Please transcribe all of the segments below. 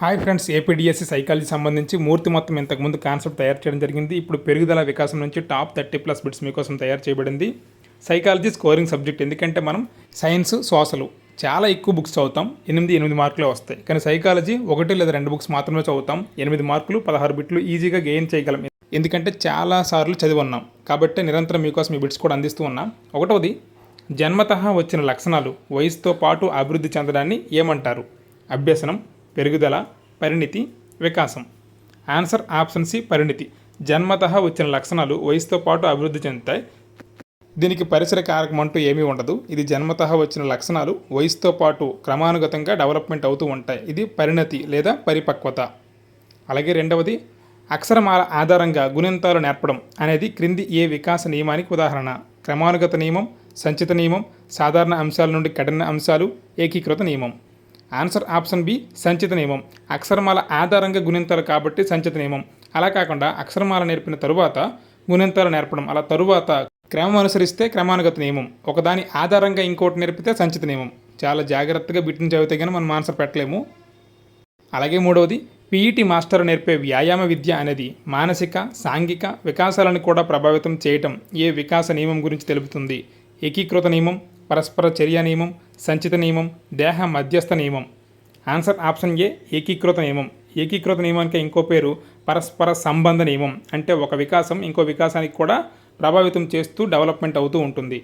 Hi friends APDSC psychology సంబంధించి మూర్తి మొత్తం ఇంతకుముందు కాన్సెప్ట్ తయారు చేయడం జరిగింది. ఇప్పుడు పెరుగుదల వికాసం నుంచి టాప్ థర్టీ ప్లస్ బిట్స్ మీకోసం తయారు చేయబడింది. సైకాలజీ స్కోరింగ్ సబ్జెక్ట్ ఎందుకంటే మనం సైన్స్ సోషల్ చాలా ఎక్కువ బుక్స్ చదువుతాం. ఎనిమిది ఎనిమిది మార్కులే వస్తాయి. కానీ సైకాలజీ ఒకటి లేదా రెండు బుక్స్ మాత్రమే చదువుతాం. ఎనిమిది మార్కులు పదహారు బిట్లు ఈజీగా గెయిన్ చేయగలం. ఎందుకంటే చాలా సార్లు చదివి ఉన్నాం. కాబట్టి నిరంతరం మీకోసం ఈ బిట్స్ కూడా అందిస్తూ ఉన్నాం. ఒకటవది జన్మతః వచ్చిన లక్షణాలు వయసుతో పాటు అభివృద్ధి చెందడాన్ని ఏమంటారు? అభ్యసనం. పెరుగుదల పరిణితి వికాసం. ఆన్సర్ ఆప్షన్ సి పరిణితి. జన్మతః వచ్చిన లక్షణాలు వయసుతో పాటు అభివృద్ధి చెందుతాయి. దీనికి పరిసర కారకం అంటూ ఏమీ ఉండదు. ఇది జన్మతః వచ్చిన లక్షణాలు వయసుతో పాటు క్రమానుగతంగా డెవలప్మెంట్ అవుతూ ఉంటాయి. ఇది పరిణతి లేదా పరిపక్వత. అలాగే రెండవది అక్షరమాల ఆధారంగా గుణింతాలు నేర్పడం అనేది క్రింది ఏ వికాస నియమానికి ఉదాహరణ. క్రమానుగత నియమం సంచిత నియమం సాధారణ అంశాల నుండి కఠిన అంశాలు ఏకీకృత నియమం. ఆన్సర్ ఆప్షన్ బి సంచిత నియమం. అక్షరమాల ఆధారంగా గుణింతాలు కాబట్టి సంచిత నియమం. అలా కాకుండా అక్షరమాల నేర్పిన తరువాత గుణింతాలు నేర్పడం. అలా తరువాత క్రమం అనుసరిస్తే క్రమానుగత నియమం. ఒకదాని ఆధారంగా ఇంకోటి నేర్పితే సంచిత నియమం. చాలా జాగ్రత్తగా బిట్టిని చదివితే కానీ మనం ఆన్సర్ పెట్టలేము. అలాగే మూడవది పీఈటీ మాస్టర్ నేర్పే వ్యాయామ విద్య అనేది మానసిక సాంఘిక వికాసాలను కూడా ప్రభావితం చేయటం ఏ వికాస నియమం గురించి తెలుపుతుంది? ఏకీకృత నియమం పరస్పర చర్య నియమం సంచిత నియమం దేహ మధ్యస్థ నియమం. ఆన్సర్ ఆప్షన్ ఏ ఏకీకృత నియమం. ఏకీకృత నియమానికి ఇంకో పేరు పరస్పర సంబంధ నియమం. అంటే ఒక వికాసం ఇంకో వికాసానికి కూడా ప్రభావితం చేస్తూ డెవలప్మెంట్ అవుతూ ఉంటుంది.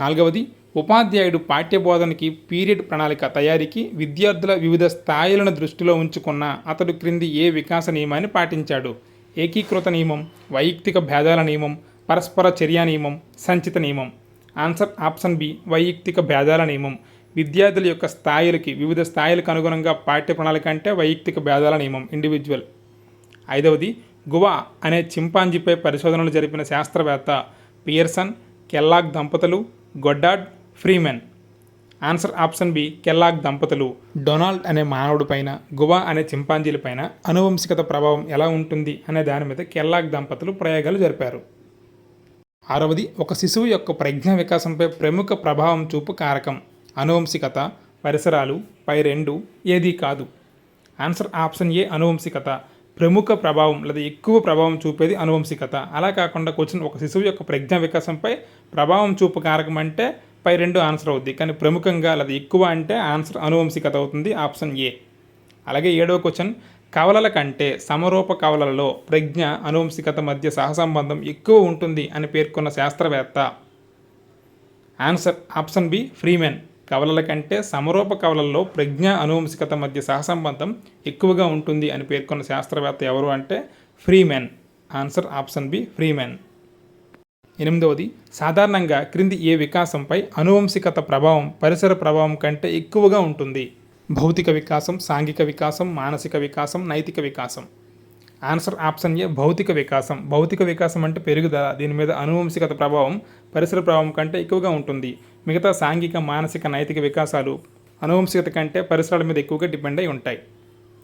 నాలుగవది ఉపాధ్యాయుడు పాఠ్యబోధనకి పీరియడ్ ప్రణాళిక తయారీకి విద్యార్థుల వివిధ స్థాయిలను దృష్టిలో ఉంచుకున్న అతడు క్రింది ఏ వికాస నియమాన్ని పాటించాడు? ఏకీకృత నియమం వైయక్తిక భేదాల నియమం పరస్పర చర్య నియమం సంచిత నియమం. ఆన్సర్ ఆప్షన్ బి వైయక్తిక భేదాల నియమం. విద్యార్థుల యొక్క స్థాయిలకి వివిధ స్థాయిలకు అనుగుణంగా పాఠ్య ప్రణాళిక అంటే వైయక్తిక భేదాల నియమం ఇండివిజువల్ ఐదవది గువా అనే చింపాంజీపై పరిశోధనలు జరిపిన శాస్త్రవేత్త పియర్సన్ కెల్లాగ్ దంపతులు Goddard Freeman. Answer option B Kellogg దంపతులు. డొనాల్డ్ అనే మానవుడి పైన గువా అనే చింపాంజీల పైన అనువంశికత ప్రభావం ఎలా ఉంటుంది అనే దాని మీద కెల్లాగ్ దంపతులు ప్రయోగాలు జరిపారు. ఆరవది ఒక శిశువు యొక్క ప్రజ్ఞ వికాసంపై ప్రముఖ ప్రభావం చూపు కారకం. అనువంశికత పరిసరాలు పై రెండు ఏదీ కాదు. ఆన్సర్ ఆప్షన్ ఏ అనువంశికత. ప్రముఖ ప్రభావం లేదా ఎక్కువ ప్రభావం చూపేది అనువంశికత. అలా కాకుండా క్వశ్చన్ ఒక శిశువు యొక్క ప్రజ్ఞ వికాసంపై ప్రభావం చూపు కారకం అంటే పై రెండు ఆన్సర్ అవుద్ది. కానీ ప్రముఖంగా లేదా ఎక్కువ అంటే ఆన్సర్ అనువంశికత అవుతుంది ఆప్షన్ ఏ. అలాగే ఏడవ క్వశ్చన్ కవలల కంటే సమరూప కవలలలో ప్రజ్ఞ అనువంశికత మధ్య సహసంబంధం ఎక్కువ ఉంటుంది అని పేర్కొన్న శాస్త్రవేత్త. Answer option B Freeman. కవలల కంటే సమరూప కవలల్లో ప్రజ్ఞ అనువంశికత మధ్య సహసంబంధం ఎక్కువగా ఉంటుంది అని పేర్కొన్న శాస్త్రవేత్త ఎవరు అంటే Freeman? Answer option B Freeman. ఎనిమిదవది సాధారణంగా క్రింది ఏ వికాసంపై అనువంశికత ప్రభావం పరిసర ప్రభావం కంటే ఎక్కువగా ఉంటుంది? భౌతిక వికాసం సాంఘిక వికాసం మానసిక వికాసం నైతిక వికాసం. ఆన్సర్ ఆప్షన్ ఏ భౌతిక వికాసం. భౌతిక వికాసం అంటే పెరుగుదల దీని మీద అనువంశికత ప్రభావం పరిసర ప్రభావం కంటే ఎక్కువగా ఉంటుంది. మిగతా సాంఘిక మానసిక నైతిక వికాసాలు అనువంశికత కంటే పరిసరాల మీద ఎక్కువగా డిపెండ్ అయి ఉంటాయి.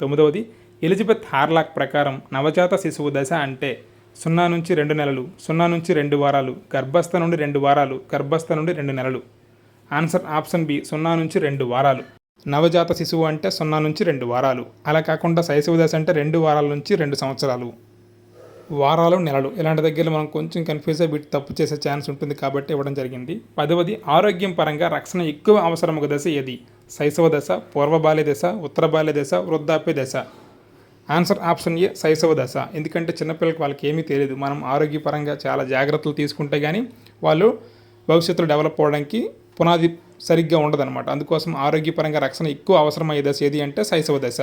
తొమ్మిదవది ఎలిజబెత్ హార్లాక్ ప్రకారం నవజాత శిశువు దశ అంటే సున్నా నుంచి రెండు నెలలు సున్నా నుంచి రెండు వారాలు గర్భస్థ నుండి రెండు వారాలు గర్భస్థ నుండి రెండు నెలలు. ఆన్సర్ ఆప్షన్ బి సున్నా నుంచి రెండు వారాలు. నవజాత శిశువు అంటే సున్నా నుంచి రెండు వారాలు. అలా కాకుండా శైశవ దశ అంటే రెండు వారాల నుంచి రెండు సంవత్సరాలు. వారాలు నెలలు. ఇలాంటి దగ్గర మనం కొంచెం కన్ఫ్యూజ్ అయ్యి వీటి తప్పు చేసే ఛాన్స్ ఉంటుంది కాబట్టి ఇవ్వడం జరిగింది. పదవది ఆరోగ్యం పరంగా రక్షణ ఎక్కువ అవసరం ఒక దశ ఏది? శైశవ దశ పూర్వ బాల్య దశ ఉత్తర బాల్య దశ వృద్ధాప్య దశ? ఆన్సర్ ఆప్షన్ ఏ శైశవ దశ. ఎందుకంటే చిన్నపిల్లలకి వాళ్ళకి ఏమీ తెలియదు. మనం ఆరోగ్యపరంగా చాలా జాగ్రత్తలు తీసుకుంటే కానీ వాళ్ళు భవిష్యత్తులో డెవలప్ అవ్వడానికి పునాది సరిగ్గా ఉండదన్నమాట. అందుకోసం ఆరోగ్యపరంగా రక్షణ ఎక్కువ అవసరమయ్యే దశ ఏది అంటే శైశవ దశ.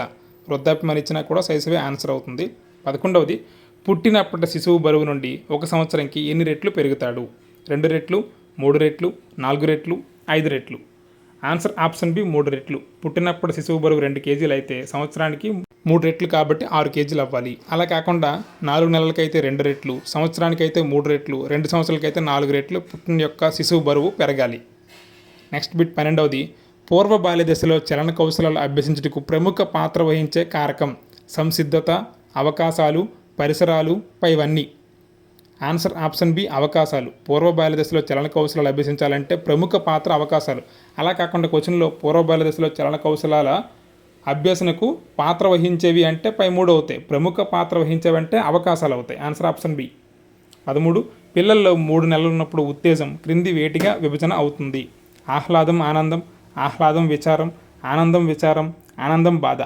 వృద్ధాప్యం ఇచ్చినా కూడా శైశవే ఆన్సర్ అవుతుంది. పదకొండవది పుట్టినప్పటి శిశువు బరువు నుండి ఒక సంవత్సరంకి ఎన్ని రెట్లు పెరుగుతాడు? రెండు రెట్లు మూడు రెట్లు నాలుగు రెట్లు ఐదు రెట్లు? ఆన్సర్ ఆప్షన్ బి మూడు రెట్లు. పుట్టినప్పుడు శిశువు బరువు రెండు కేజీలు అయితే సంవత్సరానికి మూడు రెట్లు కాబట్టి ఆరు కేజీలు అవ్వాలి. అలా కాకుండా నాలుగు నెలలకైతే రెండు రెట్లు సంవత్సరానికైతే మూడు రెట్లు రెండు సంవత్సరాలకైతే నాలుగు రెట్లు పుట్టిన యొక్క శిశువు బరువు పెరగాలి. నెక్స్ట్ బిట్ పన్నెండవది పూర్వ బాల్య దశలో చలన కౌశలాలు అభ్యసించుటకు ప్రముఖ పాత్ర వహించే కారకం సంసిద్ధత అవకాశాలు పరిసరాలు పైవన్నీ. ఆన్సర్ ఆప్షన్ బి అవకాశాలు. పూర్వ బాల్య దశలో చలన కౌశలాలు అభ్యసించాలంటే ప్రముఖ పాత్ర అవకాశాలు. అలా కాకుండా క్వశ్చన్లో పూర్వ బాల్య దశలో చలన కౌశలాల అభ్యసనకు పాత్ర వహించేవి అంటే పై మూడు అవుతాయి ప్రముఖ పాత్ర వహించేవి అంటే అవకాశాలు అవుతాయి ఆన్సర్ ఆప్షన్ బి పదమూడు పిల్లల్లో మూడు నెలలు ఉన్నప్పుడు ఉత్తేజం క్రింది వేటిగా విభజన అవుతుంది. ఆహ్లాదం ఆనందం ఆహ్లాదం విచారం ఆనందం విచారం ఆనందం బాధ.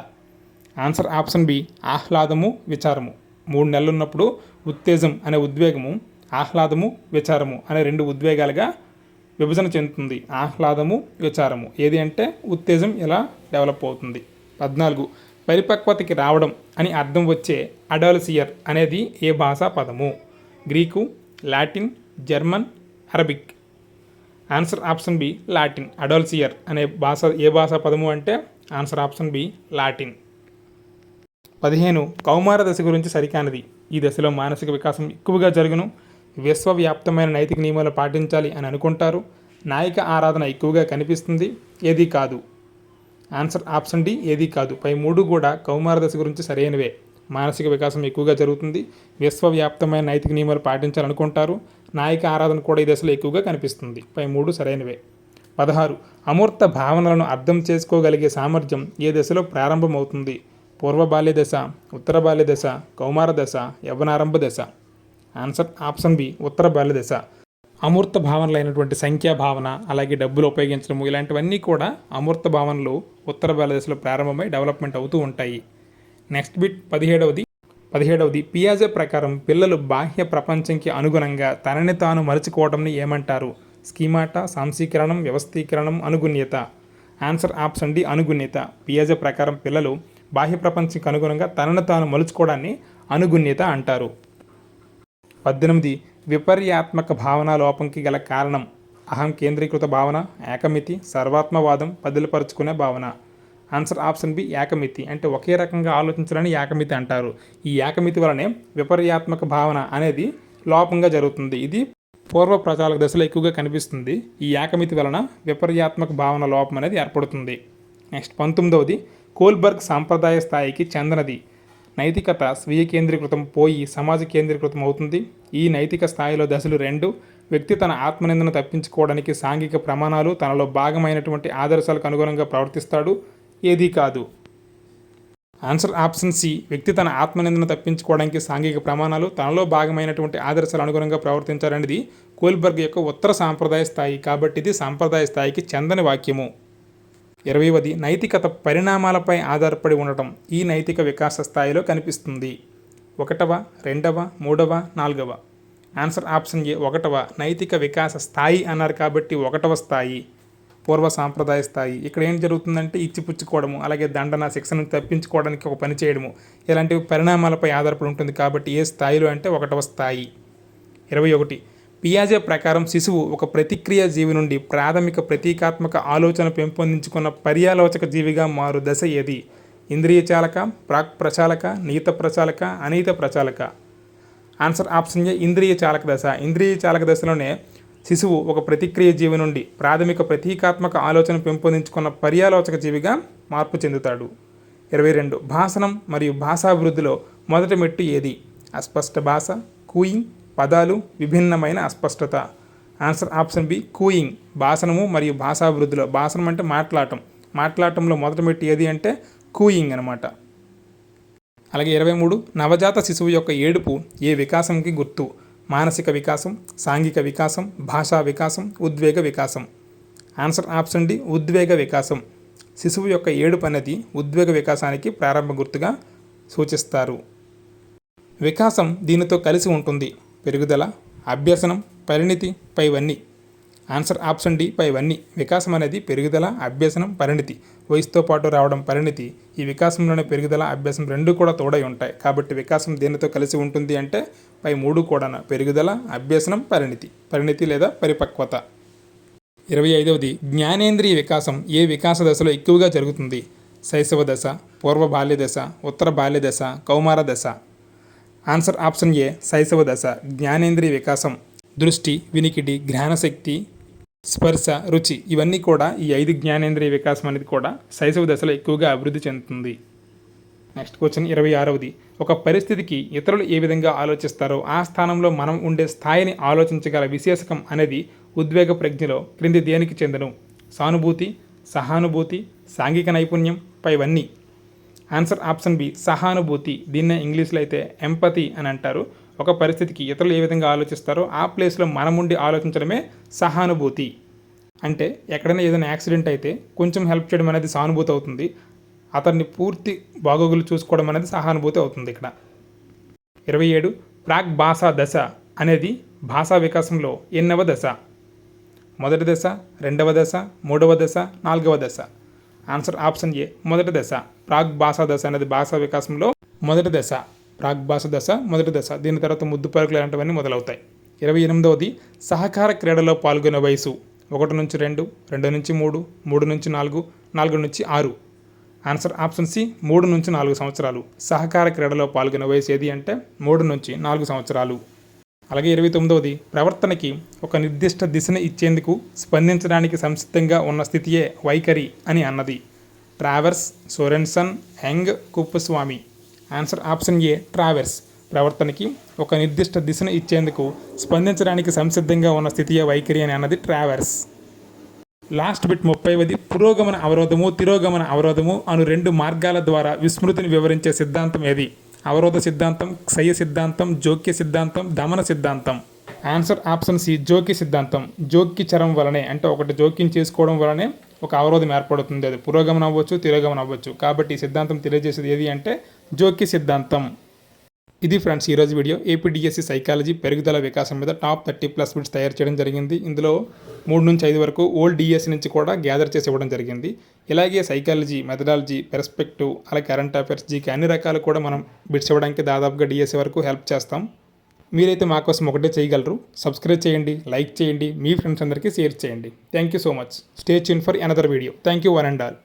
ఆన్సర్ ఆప్షన్ బి ఆహ్లాదము విచారము. మూడు నెలలు ఉన్నప్పుడు ఉత్తేజం అనే ఉద్వేగము ఆహ్లాదము విచారము అనే రెండు ఉద్వేగాలుగా విభజన చెందుతుంది. ఆహ్లాదము విచారము. ఏది అంటే ఉత్తేజం ఎలా డెవలప్ అవుతుంది? పద్నాలుగు పరిపక్వతకి రావడం అని అర్థం వచ్చే అడాలసియర్ అనేది ఏ భాషా పదము? Greek Latin German Arabic. Answer option B Latin అడోల్సియర్ అనే భాష ఏ భాషా పదము అంటే ఆన్సర్ ఆప్షన్ బి లాటిన్. పదిహేను కౌమార దశ గురించి సరికానిది. ఈ దశలో మానసిక వికాసం ఎక్కువగా జరుగును. విశ్వవ్యాప్తమైన నైతిక నియమాలు పాటించాలి అని అనుకుంటారు. నాయక ఆరాధన ఎక్కువగా కనిపిస్తుంది. ఏది కాదు. ఆన్సర్ ఆప్షన్ డి ఏది కాదు. పై మూడు కూడా కౌమార దశ గురించి సరైనవే. మానసిక వికాసం ఎక్కువగా జరుగుతుంది. విశ్వవ్యాప్తమైన నైతిక నియమాలు పాటించాలనుకుంటారు. నాయక ఆరాధన కూడా ఈ దశలో ఎక్కువగా కనిపిస్తుంది. పై మూడు సరైనవే. పదహారు. అమూర్త భావనలను అర్థం చేసుకోగలిగే సామర్థ్యం ఏ దశలో ప్రారంభమవుతుంది? పూర్వ బాల్య దశ ఉత్తర బాల్య దశ కౌమార దశ యవనారంభ దశ. ఆన్సర్ ఆప్షన్ బి ఉత్తర బాల్య దశ. అమూర్త భావనలైనటువంటి సంఖ్యా భావన అలాగే డబ్బులు ఉపయోగించడము ఇలాంటివన్నీ కూడా అమూర్త భావనలు ఉత్తర బాల్య దశలో ప్రారంభమై డెవలప్మెంట్ అవుతూ ఉంటాయి. Next bit పదిహేడవది. పదిహేడవది పియాజే ప్రకారం పిల్లలు బాహ్య ప్రపంచంకి అనుగుణంగా తనని తాను మరచుకోవడంని ఏమంటారు? స్కీమాట సాంశీకరణం వ్యవస్థీకరణం అనుగుణ్యత. ఆన్సర్ ఆప్షన్ డి అనుగుణ్యత. పియాజే ప్రకారం పిల్లలు బాహ్య ప్రపంచంకి అనుగుణంగా తనను తాను మలుచుకోవడాన్ని అనుగుణ్యత అంటారు. పద్దెనిమిది విపర్యాత్మక భావన లోపంకి గల కారణం. అహం కేంద్రీకృత భావన ఏకమితి సర్వాత్మవాదం పదిలపరుచుకునే భావన. ఆన్సర్ ఆప్షన్ బి ఏకమితి. అంటే ఒకే రకంగా ఆలోచించాలని ఏకమితి అంటారు. ఈ ఏకమితి వలనే విపర్యాత్మక భావన అనేది లోపంగా జరుగుతుంది. ఇది పూర్వ ప్రచారక దశలో ఎక్కువగా కనిపిస్తుంది. ఈ ఏకమితి వలన విపర్యాత్మక భావన లోపం అనేది ఏర్పడుతుంది. నెక్స్ట్ పంతొమ్మిదవది కోల్బర్గ్ సాంప్రదాయ స్థాయికి చెందనది. నైతికత స్వీయ కేంద్రీకృతం పోయి సమాజ కేంద్రీకృతం అవుతుంది. ఈ నైతిక స్థాయిలో దశలు రెండు వ్యక్తి తన ఆత్మనిందను తప్పించుకోవడానికి సాంఘిక ప్రమాణాలు తనలో భాగమైనటువంటి ఆదర్శాలకు అనుగుణంగా ప్రవర్తిస్తాడు. ఏదీ కాదు. Answer option C. వ్యక్తి తన ఆత్మనిందను తప్పించుకోవడానికి సాంఘిక ప్రమాణాలు తనలో భాగమైనటువంటి ఆదర్శాలు అనుగుణంగా ప్రవర్తించాలనేది కోల్బర్గ్ యొక్క ఉత్తర సాంప్రదాయ స్థాయి కాబట్టి ఇది సాంప్రదాయ స్థాయికి చెందని వాక్యము. ఇరవైవది. నైతికత పరిణామాలపై ఆధారపడి ఉండటం ఈ నైతిక వికాస స్థాయిలో కనిపిస్తుంది. ఒకటవ రెండవ మూడవ నాలుగవ. Answer option A. ఒకటవ. నైతిక వికాస స్థాయి అన్నారు కాబట్టి ఒకటవ స్థాయి. పూర్వ సాంప్రదాయ స్థాయి. ఇక్కడ ఏం జరుగుతుందంటే ఇచ్చిపుచ్చుకోవడము అలాగే దండన శిక్షను తప్పించుకోవడానికి ఒక పని చేయడము. ఇలాంటివి పరిణామాలపై ఆధారపడి ఉంటుంది కాబట్టి ఏ స్థాయిలో అంటే ఒకటవ స్థాయి. ఇరవై ఒకటి. పియాజే ప్రకారం శిశువు ఒక ప్రతిక్రియ జీవి నుండి ప్రాథమిక ప్రతీకాత్మక ఆలోచన పెంపొందించుకున్న పర్యాలోచక జీవిగా మారు దశ ఏది? ఇంద్రియ చాలక ప్రాక్ ప్రచాలక నీత ప్రచాలక అనీత ప్రచాలక? ఆన్సర్ ఆప్షన్ ఏ ఇంద్రియ చాలక దశ. ఇంద్రియ చాలక దశలోనే శిశువు ఒక ప్రతిక్రియ జీవి నుండి ప్రాథమిక ప్రతీకాత్మక ఆలోచన పెంపొందించుకున్న పర్యాలోచక జీవిగా మార్పు చెందుతాడు. ఇరవై రెండు. భాషణం మరియు భాషాభివృద్ధిలో మొదటి మెట్టు ఏది? అస్పష్ట భాష కూయింగ్ పదాలు విభిన్నమైన అస్పష్టత. Answer option B cooing. భాషణము మరియు భాషాభివృద్ధిలో. భాషణం అంటే మాట్లాడటం మాట్లాడటంలో మొదటి మెట్టు ఏది అంటే కూయింగ్ అనమాట అలాగే ఇరవై మూడు. నవజాత శిశువు యొక్క ఏడుపు ఏ వికాసంకి గుర్తు? మానసిక వికాసం సాంఘిక వికాసం భాషా వికాసం ఉద్వేగ వికాసం. ఆన్సర్ ఆప్షన్ డి ఉద్వేగ వికాసం. శిశువు యొక్క ఏడుపు అనేది ఉద్వేగ వికాసానికి ప్రారంభ గుర్తుగా సూచిస్తారు. వికాసం దీనితో కలిసి ఉంటుంది. పెరుగుదల అభ్యసనం పరిణితి పైవన్నీ. ఆన్సర్ ఆప్షన్ డి పైవన్నీ. వికాసం అనేది పెరుగుదల అభ్యసనం పరిణితి. వయసుతో పాటు రావడం పరిణితి. ఈ వికాసంలోనే పెరుగుదల అభ్యాసం రెండు కూడా తోడై ఉంటాయి. కాబట్టి వికాసం దేనితో కలిసి ఉంటుంది అంటే పై మూడు కూడా పెరుగుదల అభ్యసనం పరిణితి. పరిణితి లేదా పరిపక్వత. ఇరవై ఐదవది జ్ఞానేంద్రియ వికాసం ఏ వికాస దశలో ఎక్కువగా జరుగుతుంది? శైశవ దశ పూర్వ బాల్య దశ ఉత్తర బాల్య దశ కౌమార దశ. ఆన్సర్ ఆప్షన్ ఏ శైశవ దశ జ్ఞానేంద్రియ వికాసం. దృష్టి వినికిడి జ్ఞానశక్తి స్పర్శ రుచి ఇవన్నీ కూడా ఈ ఐదు జ్ఞానేంద్రియ వికాసం అనేది కూడా శైశవ దశలో ఎక్కువగా అభివృద్ధి చెందుతుంది. నెక్స్ట్ క్వశ్చన్ ఇరవై ఆరవది. ఒక పరిస్థితికి ఇతరులు ఏ విధంగా ఆలోచిస్తారో ఆ స్థానంలో మనం ఉండే స్థాయిని ఆలోచించగల విశేషకం అనేది ఉద్వేగ ప్రజ్ఞలో క్రింది దేనికి చెందను? సానుభూతి సహానుభూతి సాంఘిక నైపుణ్యం పైవన్నీ. ఆన్సర్ ఆప్షన్ బి సహానుభూతి. దీన్నే ఇంగ్లీష్లో అయితే ఎంపతి అని అంటారు. ఒక పరిస్థితికి ఇతరులు ఏ విధంగా ఆలోచిస్తారో ఆ ప్లేస్లో మనముండి ఆలోచించడమే సహానుభూతి. అంటే ఎక్కడైనా ఏదైనా యాక్సిడెంట్ అయితే కొంచెం హెల్ప్ చేయడం అనేది సానుభూతి అవుతుంది. అతన్ని పూర్తి బాగోగులు చూసుకోవడం అనేది సహానుభూతి అవుతుంది ఇక్కడ. ఇరవై ఏడు ప్రాక్ భాషా దశ అనేది భాషా వికాసంలో ఎన్నవ దశ. మొదటి దశ రెండవ దశ మూడవ దశ నాలుగవ దశ. ఆన్సర్ ఆప్షన్ ఏ మొదటి దశ. ప్రాగ్ భాషా దశ అనేది భాషా వికాసంలో మొదటి దశ. ప్రాగ్ భాష దశ మొదటి దశ. దీని తర్వాత ముద్దు పరుగులు ఇలాంటివన్నీ మొదలవుతాయి. ఇరవై ఎనిమిదవది సహకార క్రీడలో పాల్గొనే వయసు. ఒకటి నుంచి రెండు రెండు నుంచి మూడు మూడు నుంచి నాలుగు నాలుగు నుంచి ఆరు. ఆన్సర్ ఆప్షన్ సి మూడు నుంచి నాలుగు సంవత్సరాలు. సహకార క్రీడలో పాల్గొనే వయసు ఏది అంటే మూడు నుంచి నాలుగు సంవత్సరాలు. అలాగే ఇరవై తొమ్మిదవది ప్రవర్తనకి ఒక నిర్దిష్ట దిశను ఇచ్చేందుకు స్పందించడానికి సంసిద్ధంగా ఉన్న స్థితియే వైఖరి అని అన్నది. Travers Sorenson హెంగ్ Kuppuswamy. Answer option A Travers. ప్రవర్తనకి ఒక నిర్దిష్ట దిశను ఇచ్చేందుకు స్పందించడానికి సంసిద్ధంగా ఉన్న స్థితియే వైఖరి అని అన్నది ట్రావెర్స్. లాస్ట్ బిట్ ముప్పైవది పురోగమన అవరోధము తిరోగమన అవరోధము అను రెండు మార్గాల ద్వారా విస్మృతిని వివరించే సిద్ధాంతం ఏది? అవరోధ సిద్ధాంతం క్షయ సిద్ధాంతం జోక్య సిద్ధాంతం దమన సిద్ధాంతం. ఆన్సర్ ఆప్షన్ సి జోక్య సిద్ధాంతం. జోక్యచరం వలనే అంటే ఒకటి జోక్యం చేసుకోవడం వలనే ఒక అవరోధం ఏర్పడుతుంది. అది పురోగమనం అవ్వచ్చు తిరోగమనం అవ్వచ్చు. కాబట్టి ఈ సిద్ధాంతం తెలియజేసేది ఏది అంటే జోక్య సిద్ధాంతం. ఇది ఫ్రెండ్స్ ఈరోజు వీడియో. ఏపీడిఎస్సి సైకాలజీ పెరుగుదల వికాసం మీద టాప్ థర్టీ ప్లస్ బిట్స్ తయారు చేయడం జరిగింది. ఇందులో మూడు నుంచి ఐదు వరకు ఓల్డ్ డిఎస్సి నుంచి కూడా గ్యాదర్ చేసి ఇవ్వడం జరిగింది. ఇలాగే సైకాలజీ మెథడాలజీ పెర్స్పెక్టివ్ అలాగే కరెంట్ అఫైర్స్ జీకే అన్ని రకాలు కూడా మనం బిట్స్ ఇవ్వడానికి దాదాపుగా డిఎస్సి వరకు హెల్ప్ చేస్తాం. మీరైతే మా కోసం ఒకటే చేయగలరు. సబ్స్క్రైబ్ చేయండి లైక్ చేయండి మీ ఫ్రెండ్స్ అందరికీ షేర్ చేయండి. Thank you so much stay tune for another video thank you one and all